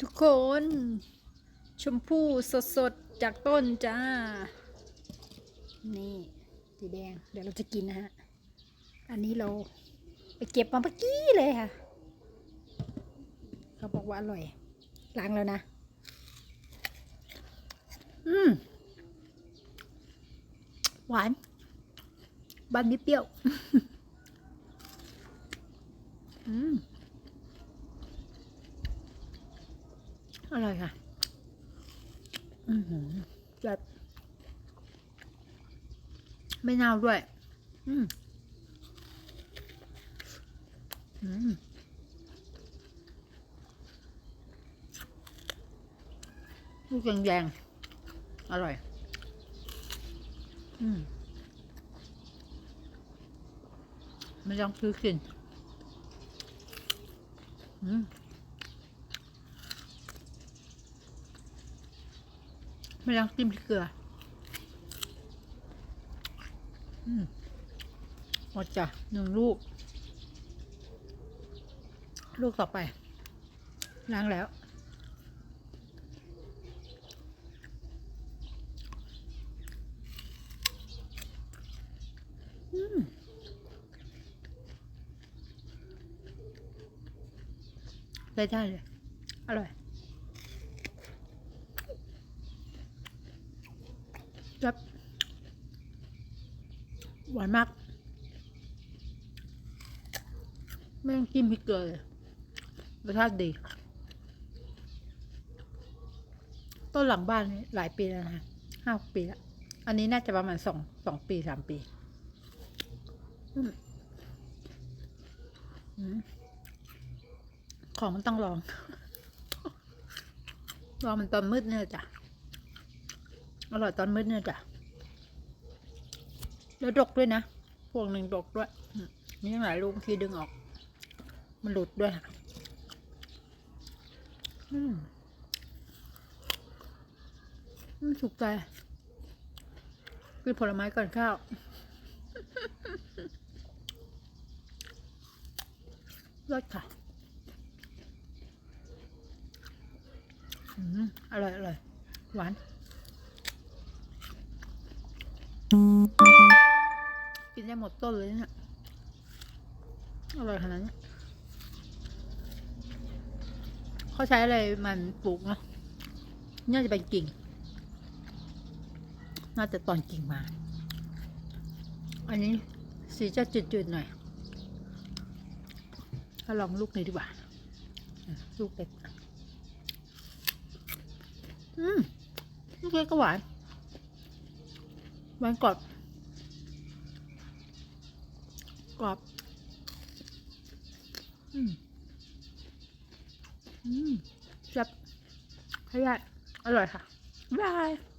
ทุกคน ชมพู่สดๆ จากต้นจ้า นี่สีแดง เดี๋ยวเราจะกินนะฮะ อันนี้เราไปเก็บมาเมื่อกี้เลยค่ะ เขาบอกว่าอร่อย ล้างแล้วนะ อืม หวาน บานไม่เปรี้ยว อืม อร่อยค่ะ อือหือแบบไม่เน่าด้วย อืมอืมลูกแดงๆอร่อย อืมไม่ต้องซื้อกิน อืม ไม่ต้องจิ้มเกลืออืมหมดจ้ะหนึ่งลูก ลูกต่อไป ล้างแล้ว อืมได้ได้เลย อร่อย ครับหวานมาก ไม่ต้องจิ้มพริกเกลือเลยรสชาติดี ต้นหลังบ้านนี่หลายปีแล้วนะคะห้าปีแล้ว อันนี้น่าจะประมาณสองสองปีสามปีของมันต้องลอง ลองมันตอนมืดเนี่ยจ้ะ อร่อยตอนมืดเนี่ยจ้ะ แล้วดกด้วยนะ พวงหนึ่งดกด้วย มีหลายลูกที่ดึงออก มันหลุดด้วยค่ะอืมอืมสุกใจกินผลไม้ก่อนข้าวรสค่ะอืมอร่อยอร่อยหวาน กินได้หมดต้นเลยเนี่ยอร่อยขนาดนี้เขาใช้อะไรมันปลูกเนาะน่าจะเป็นกิ่ง น่าจะตอนกิ่งมา อันนี้สีจะจืดๆหน่อยถ้าลองลูกนี้ดีกว่า ลูกเล็กอืมลูกเล็กก็หวานหวานกรอบ กรอบ อืมอืมแซ่บให้ได้อร่อยค่ะบ๊ายบาย